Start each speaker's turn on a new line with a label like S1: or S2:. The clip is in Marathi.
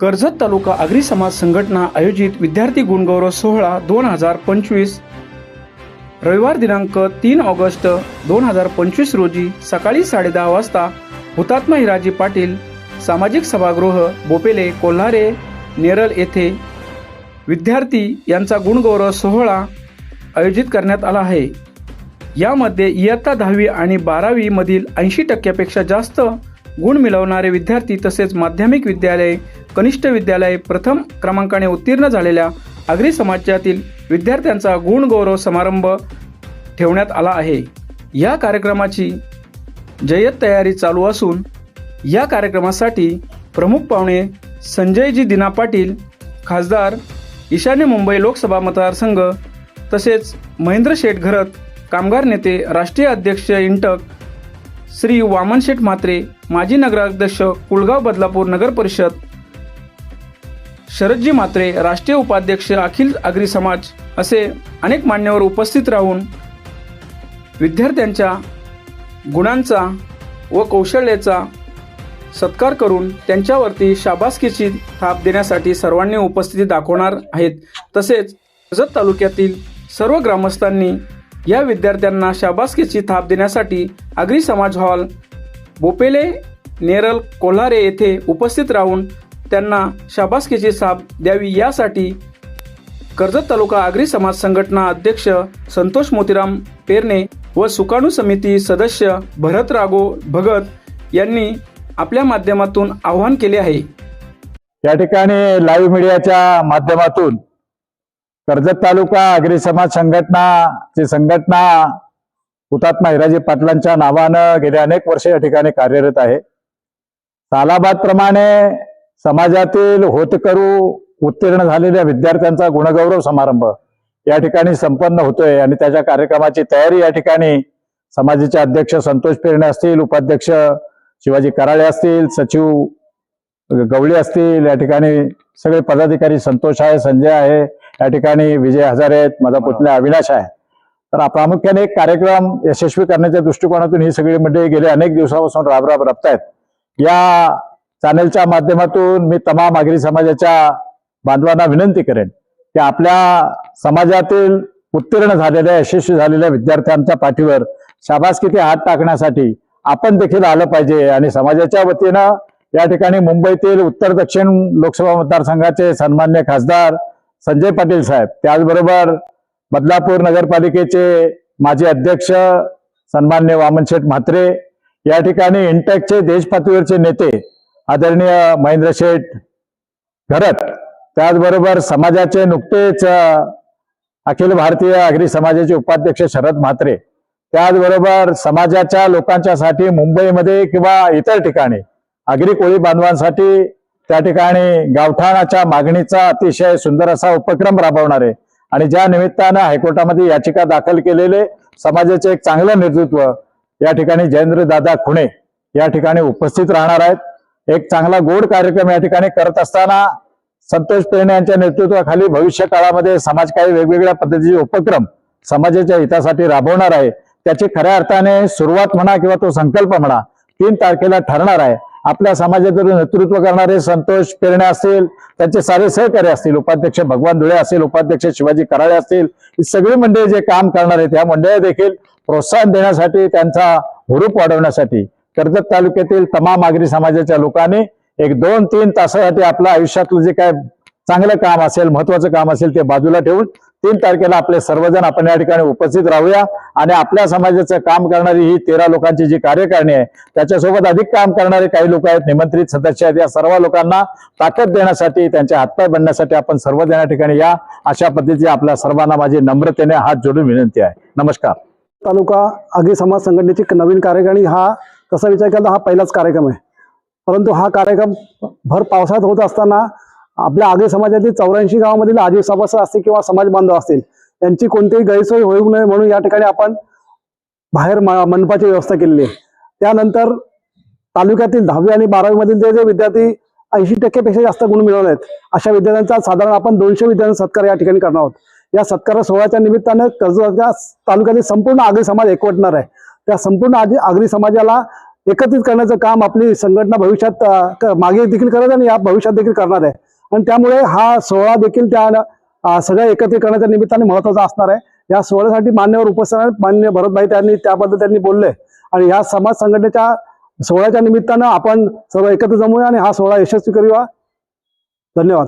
S1: कर्जत तालुका आगरी समाज संघटना आयोजित विद्यार्थी गुणगौरव सोहळा दोन हजार पंचवीस. रविवार दिनांक तीन ऑगस्ट दोन हजार पंचवीस रोजी सकाळी साडेदहा वाजता हुतात्मा हिराजी पाटील सामाजिक सभागृह बोपेले कोल्हारे नेरल येथे विद्यार्थी यांचा गुणगौरव सोहळा आयोजित करण्यात आला आहे. यामध्ये इयत्ता दहावी आणि बारावी मधील ऐंशी टक्क्यापेक्षा जास्त गुण मिळवणारे विद्यार्थी तसेच माध्यमिक विद्यालय कनिष्ठ विद्यालय प्रथम क्रमांकाने उत्तीर्ण झालेल्या आगरी समाजातील विद्यार्थ्यांचा गुणगौरव समारंभ ठेवण्यात आला आहे. या कार्यक्रमाची जय्यत तयारी चालू असून या कार्यक्रमासाठी प्रमुख पाहुणे संजयजी दिना पाटील खासदार ईशान्य मुंबई लोकसभा मतदारसंघ तसेच महेंद्र शेठ घरत कामगार नेते राष्ट्रीय अध्यक्ष इंटक श्री वामन शेठ म्हात्रे माजी नगराध्यक्ष कुळगाव बदलापूर नगर परिषद शरदजी म्हात्रे राष्ट्रीय उपाध्यक्ष अखिल आगरी समाज असे अनेक मान्यवर उपस्थित राहून विद्यार्थ्यांच्या गुणांचा व कौशल्याचा सत्कार करून त्यांच्यावरती शाबासकीची थाप देण्यासाठी सर्वांनी उपस्थिती दाखवणार आहेत. तसेच कर्जत तालुक्यातील सर्व ग्रामस्थांनी या विद्यार्थ्यांना शाबासकीची थाप देण्यासाठी आगरी समाज हॉल बोपेले नेरल कोल्हारे येथे उपस्थित राहून त्यांना शाबासकीची साप द्यावी यासाठी कर्जत तालुका आगरी समाज संघटना अध्यक्ष संतोष मोतीराम पेरणे व सुकाणू समिती सदस्य भरत रागो भगत यांनी आपल्या माध्यमातून आवाहन केले आहे.
S2: या ठिकाणी लाईव्ह मीडियाच्या माध्यमातून कर्जत तालुका आगरी समाज संघटनाची संघटना हुतात्मा हिराजी पाटलांच्या नावानं गेले अनेक वर्षे या ठिकाणी कार्यरत आहे. सालाबाद प्रमाणे समाजातील होतकरू उत्तीर्ण झालेल्या विद्यार्थ्यांचा गुणगौरव समारंभ या ठिकाणी संपन्न होतोय आणि त्याच्या कार्यक्रमाची तयारी या ठिकाणी समाजाचे अध्यक्ष संतोष पेरणे असतील उपाध्यक्ष शिवाजी कराळे असतील सचिव गवळी असतील या ठिकाणी सगळे पदाधिकारी संतोष आहे संजय आहे या ठिकाणी विजय हजारे आहेत माझा पुतण्या अविनाश आहे. तर हा प्रामुख्याने एक कार्यक्रम यशस्वी करण्याच्या दृष्टिकोनातून ही सगळी मंडळी गेले अनेक दिवसापासून राब राब रपतायत या चॅनलच्या माध्यमातून मी तमाम आगरी समाजाच्या बांधवांना विनंती करेन की आपल्या समाजातील उत्तीर्ण झालेल्या यशस्वी झालेल्या विद्यार्थ्यांच्या पाठीवर शाबासकीचे हात टाकण्यासाठी आपण देखील आलं पाहिजे. आणि समाजाच्या वतीनं या ठिकाणी मुंबईतील उत्तर दक्षिण लोकसभा मतदारसंघाचे सन्मान्य खासदार संजय पाटील साहेब त्याचबरोबर बदलापूर नगरपालिकेचे माजी अध्यक्ष सन्मान्य वामनशेठ म्हात्रे या ठिकाणी इंटेकचे देशपातळीवरचे नेते आदरणीय महेंद्र शेठ घरत त्याचबरोबर समाजाचे नुकतेच अखिल भारतीय आगरी समाजाचे उपाध्यक्ष शरद म्हात्रे त्याचबरोबर समाजाच्या लोकांच्यासाठी मुंबईमध्ये किंवा इतर ठिकाणी आगरी कोळी बांधवांसाठी त्या ठिकाणी गावठाणाच्या मागणीचा अतिशय सुंदर असा उपक्रम राबवणारे आणि ज्या निमित्तानं हायकोर्टामध्ये याचिका दाखल केलेले समाजाचे एक चांगलं नेतृत्व या ठिकाणी जयेंद्र दादा खुणे या ठिकाणी उपस्थित राहणार आहेत. एक चांगला गोड कार्यक्रम या ठिकाणी करत असताना संतोष पेरणे यांच्या नेतृत्वाखाली भविष्य काळामध्ये समाज काही वेगवेगळ्या पद्धतीचे उपक्रम समाजाच्या हितासाठी राबवणार आहे. त्याची खऱ्या अर्थाने सुरुवात म्हणा किंवा तो संकल्प म्हणा तीन तारखेला ठरणार आहे. आपल्या समाजाचं नेतृत्व करणारे संतोष पेरणे असतील त्यांचे सारे सहकारी असतील उपाध्यक्ष भगवान धुळे असतील उपाध्यक्ष शिवाजी कराळे असतील ही सगळी मंडळी जे काम करणार आहेत या मंडळी देखील प्रोत्साहन देण्यासाठी त्यांचा हुरूप वाढवण्यासाठी कर्जत तालुक्यातील तमाम आगरी समाजाच्या लोकांनी एक दोन तीन तासासाठी आपलं आयुष्यातलं जे काय चांगलं काम असेल महत्वाचं काम असेल ते बाजूला ठेवून तीन तारखेला आपले सर्वजण आपण या ठिकाणी उपस्थित राहूया. आणि आपल्या समाजाचं काम करणारी ही तेरा लोकांची जी कार्यकारिणी आहे त्याच्यासोबत अधिक काम करणारे काही लोक आहेत. निमंत्रित सदस्य आहेत. या सर्व लोकांना ताकद देण्यासाठी त्यांच्या हातपाय बनण्यासाठी आपण सर्वजण या ठिकाणी या. अशा पद्धतीची आपल्या सर्वांना माझी नम्रतेने हात जोडून विनंती आहे. नमस्कार.
S3: तालुका आगी समाज संघटनेची एक नवीन कार्यकारिणी हा तसा विचार केला तर हा पहिलाच कार्यक्रम आहे. परंतु हा कार्यक्रम भर पावसाळ्यात होत असताना आपल्या आगी समाजातील चौऱ्याऐंशी गावामधील आजी सभासद असतील किंवा समाज बांधव असतील यांची कोणतीही गैरसोय होऊ नये म्हणून या ठिकाणी आपण बाहेर म- मंडपाची व्यवस्था केलेली आहे. त्यानंतर तालुक्यातील दहावी आणि बारावीमधील जे जे विद्यार्थी ऐंशी टक्केपेक्षा जास्त गुण मिळवले आहेत अशा विद्यार्थ्यांचा साधारण आपण दोनशे विद्यार्थ्यांचा सत्कार या ठिकाणी करणार आहोत. या सत्कार सोहळ्याच्या निमित्तानं कर्जत तालुक्यातील संपूर्ण आगरी समाज एकवटणार आहे. त्या संपूर्ण आधी आगरी समाजाला एकत्रित करण्याचं काम आपली संघटना भविष्यात क- मागे देखील करत आहे आणि या भविष्यात देखील करणार आहे. आणि त्यामुळे हा सोहळा देखील त्या सगळ्या एकत्रित करण्याच्या निमित्ताने महत्त्वाचा असणार आहे. या सोहळ्यासाठी मान्यवर उपस्थित आहेत. मान्य भरतभाई त्यांनी त्याबद्दल त्यांनी बोलले आणि या समाज संघटनेच्या सोहळ्याच्या निमित्तानं आपण सर्व एकत्र जमूया आणि हा सोहळा यशस्वी करूया. धन्यवाद.